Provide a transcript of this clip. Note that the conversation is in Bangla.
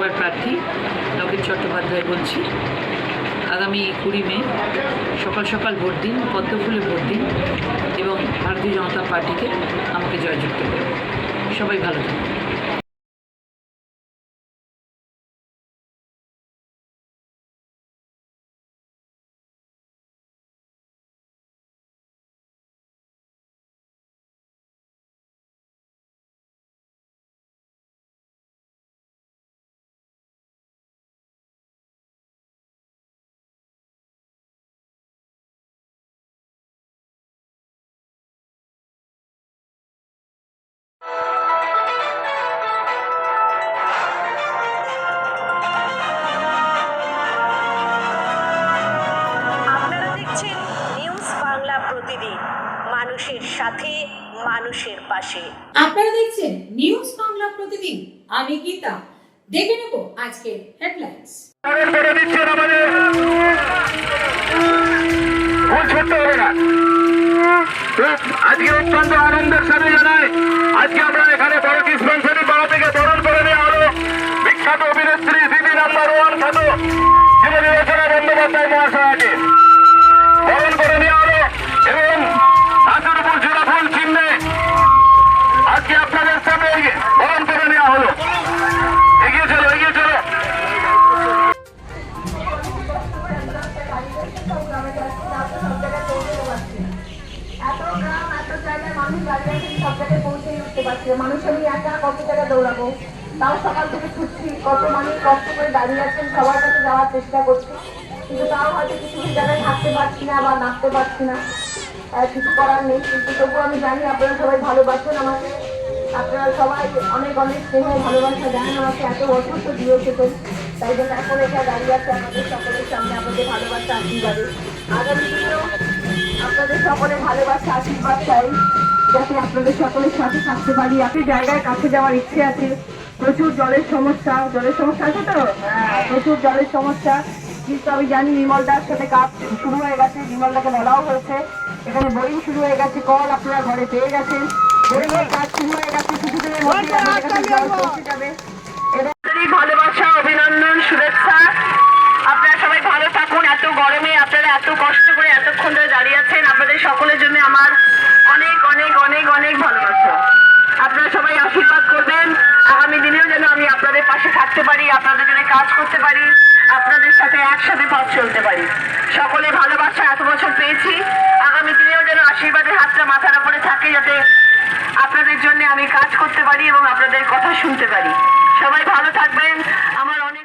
বিধানসভার প্রার্থী, লকেট চট্টোপাধ্যায় বলছি। আগামী কুড়ি মে, সকাল সকাল ভোট দিন পদ্মফুলে ভোট দিন এবং ভারতীয় জনতা পার্টিকে আমাকে জয়যুক্ত করে সবাই ভালো থাকুন। প্রতিদিন মানুষের সাথে মানুষের পাশে। আপনারা দেখছেন নিউজ বাংলা প্রতিদিন। আমি গীতা। দেখে নেব আজকের হেডলাইন্স পালন করে দিচ্ছেন আমাদের। হবে না। আজকে অত্যন্ত আনন্দের সাথে জানাই আজকে আমরা এখানে বড় ডিসপেন্সারি পাড়া থেকে বরণ করে নেওয়া হলো বিখ্যাত অভিনেত্রী দিদি নাম্বার ওয়ান খ্যাত জীবনী রচনা বন্দ্যোপাধ্যায় মহাশয়াকে মানুষ দাঁড়িয়ে আছে সব জায়গায় পৌঁছে উঠতে পারছে। মানুষ, আমি একা কত জায়গায় দৌড়াবো? তাও সকাল থেকে ছুটছি, কত মানুষ কষ্ট করে দাঁড়িয়ে আছেন, সবার কাছে যাওয়ার চেষ্টা করছি। কিন্তু তাও হয়তো কিছু কিছু জায়গায় থাকতে পারছি না বা নাচতে পারছি না। কিছু করার নেই। কিন্তু তবুও আমি জানি আপনারা সবাই ভালোবাসেন আমাকে। আপনারা সবাই অনেক অনেক স্নেহ ভালোবাসা দেন আমাকে। এত অসুস্থ দিয়ে এসেছেন। তাই জন্য এখন এটা দাঁড়িয়ে আছে আমাদের সকলের সামনে আমাদের ভালোবাসা আশীর্বাদে। আগামী দিনেও আপনাদের সকলে ভালোবাসা আশীর্বাদ চাই। যাতে আপনাদের সকলের সাথে থাকতে পারি। আপনি জায়গায় কাছে যাওয়ার ইচ্ছে আছে। প্রচুর জলের সমস্যা। জলের সমস্যা আছে তো? হ্যাঁ, প্রচুর জলের সমস্যা। কিন্তু আমি জানি নির্মলদার সাথে কাজ শুরু হয়ে গেছে। নির্মলদাকে বলাও হয়েছে। এখানে বোরিং শুরু হয়ে গেছে। কল আপনারা ঘরে পেয়ে গেছেন। বোরিং এর কাজ শুরু হয়ে গেছে। কিছুদিনের মধ্যে আপনাদের জল পৌঁছে যাবে। ভালোবাসা অভিনন্দন শুভেচ্ছা। আপনারা সবাই ভালো থাকুন। এত গরমে আপনারা এত কষ্ট করে এতক্ষণ ধরে দাঁড়িয়ে আছেন। আপনাদের সকলের জন্য আমার পাশে থাকতে পারি, আপনাদের জন্য কাজ করতে পারি, আপনাদের সাথে একসাথে পথ চলতে পারি। সকলে ভালোবাসা এত বছর পেয়েছি, আগামী দিনেও যেন আশীর্বাদের হাতটা মাথার উপরে থাকে যাতে আপনাদের জন্য আমি কাজ করতে পারি এবং আপনাদের কথা শুনতে পারি। সবাই ভালো থাকবেন